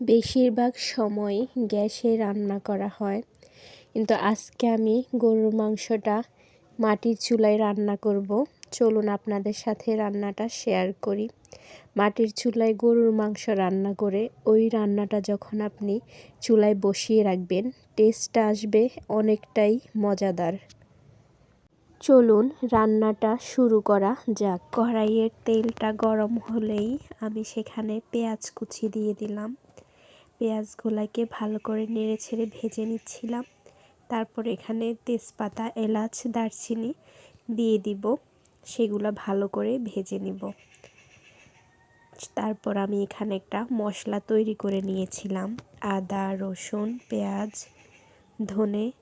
বেশিরভাগ সময় গ্যাসে রান্না করা হয়। কিন্তু আজকে আমি গরুর মাংসটা মাটির চুলায় রান্না করব। চলুন আপনাদের সাথে রান্নাটা শেয়ার করি। মাটির চুলায় গরুর মাংস রান্না করে ওই রান্নাটা যখন আপনি চুলায় বসিয়ে রাখবেন টেস্টটা আসবে অনেকটাই মজাদার। চলুন রান্নাটা শুরু করা যাক। কড়াইয়ের তেলটা গরম হলেই আমি সেখানে পেঁয়াজ কুচি দিয়ে দিলাম। পেঁয়াজগুলোকে ভালো করে নেড়ে ছেড়ে ভেজে নিচ্ছিলাম। তারপর এখানে তেজপাতা, এলাচ, দারচিনি দিয়ে দিব। সেগুলো ভালো করে ভেজে নিব। তারপর আমি এখানে একটা মশলা তৈরি করে নিয়েছিলাম। আদা, রসুন, পেঁয়াজ, ধনে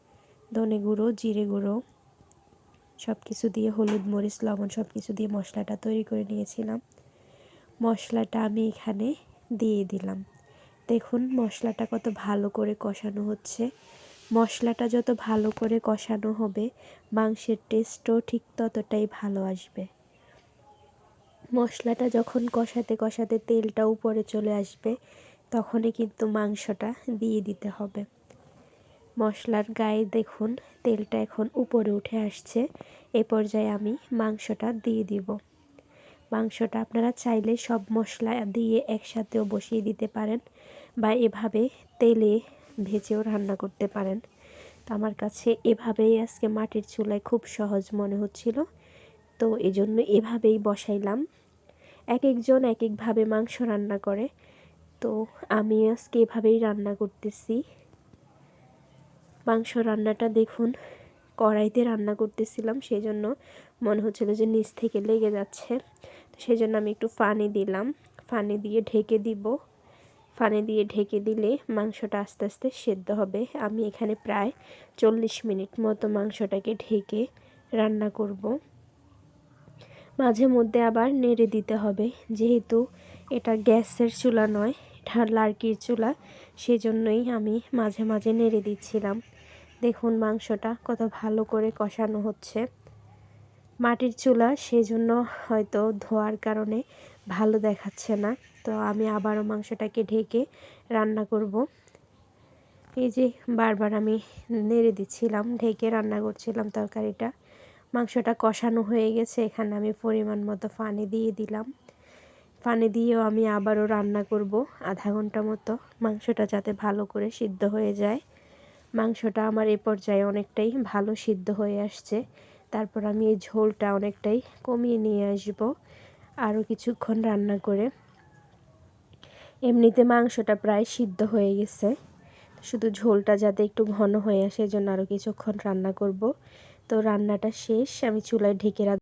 ধনে গুঁড়ো, জিরে গুঁড়ো সব কিছু দিয়ে, হলুদ, মরিচ, লবণ সব কিছু দিয়ে মশলাটা তৈরি করে নিয়েছিলাম। মশলাটা আমি এখানে দিয়ে দিলাম। দেখুন মশলাটা কত ভালো করে কষানো হচ্ছে। মশলাটা যত ভালো করে কষানো হবে, মাংসের টেস্টও ঠিক ততটাই ভালো আসবে। মশলাটা যখন কষাতে কষাতে তেলটা উপরে চলে আসবে, তখনই কিন্তু মাংসটা দিয়ে দিতে হবে। মশলার গায়ে দেখুন, তেলটা এখন উপরে উঠে আসছে। এ পর্যায়ে আমি মাংসটা দিয়ে দিব। মাংসটা আপনারা চাইলে সব মশলা দিয়ে একসাথেও বসিয়ে দিতে পারেন। বা এভাবে তেলে ভেজেও রান্না করতে পারেন। তো আমার কাছে এভাবেই আজকে মাটির চুলায় খুব সহজ মনে হচ্ছিল। তো এজন্য এভাবেই বসাইলাম। এক একজন এক একভাবে মাংস রান্না করে। তো আমি আজকে এভাবেই রান্না করতেছি। মাংস রান্নাটা দেখুন, কড়াইতে রান্না করতেছিলাম সেই জন্য মনে হচ্ছিল যে নিচ থেকে লেগে যাচ্ছে। সেই জন্য আমি একটু ফানি দিলাম। ফানি দিয়ে ঢেকে দিব। ফানি দিয়ে ঢেকে দিলে মাংসটা আস্তে আস্তে সেদ্ধ হবে। আমি এখানে প্রায় চল্লিশ মিনিট মতো মাংসটাকে ঢেকে রান্না করব। মাঝে মধ্যে আবার নেড়ে দিতে হবে। যেহেতু এটা গ্যাসের চুলা নয়, এটা লার্কির চুলা, সেজন্যই আমি মাঝে মাঝে নেড়ে দিচ্ছিলাম। দেখুন মাংসটা কত ভালো করে কষানো হচ্ছে। মাটির চুলা সেজন্য হয়তো ধোয়ার কারণে ভালো দেখাচ্ছে না। তো আমি আবারও মাংসটাকে ঢেকে রান্না করব। এই যে বারবার আমি নেড়ে দিচ্ছিলাম, ঢেকে রান্না করছিলাম তরকারিটা। মাংসটা কষানো হয়ে গেছে, এখানে আমি পরিমাণ মতো পানি দিয়ে দিলাম। পানি দিয়েও আমি আবারও রান্না করব আধা ঘণ্টা মতো, মাংসটা যাতে ভালো করে সিদ্ধ হয়ে যায়। মাংসটা আমার এ পর্যায়ে অনেকটাই ভালো সিদ্ধ হয়ে আসছে। তারপর আমি এই ঝোলটা অনেকটাই কমিয়ে নিয়ে আসব। আরও কিছুক্ষণ রান্না করে এমনিতে মাংসটা প্রায় সিদ্ধ হয়ে গেছে। শুধু ঝোলটা যাতে একটু ঘন হয়ে আসে জন্য আরও কিছুক্ষণ রান্না করব। তো রান্নাটা শেষ, আমি চুলায় ঢেকে রাখ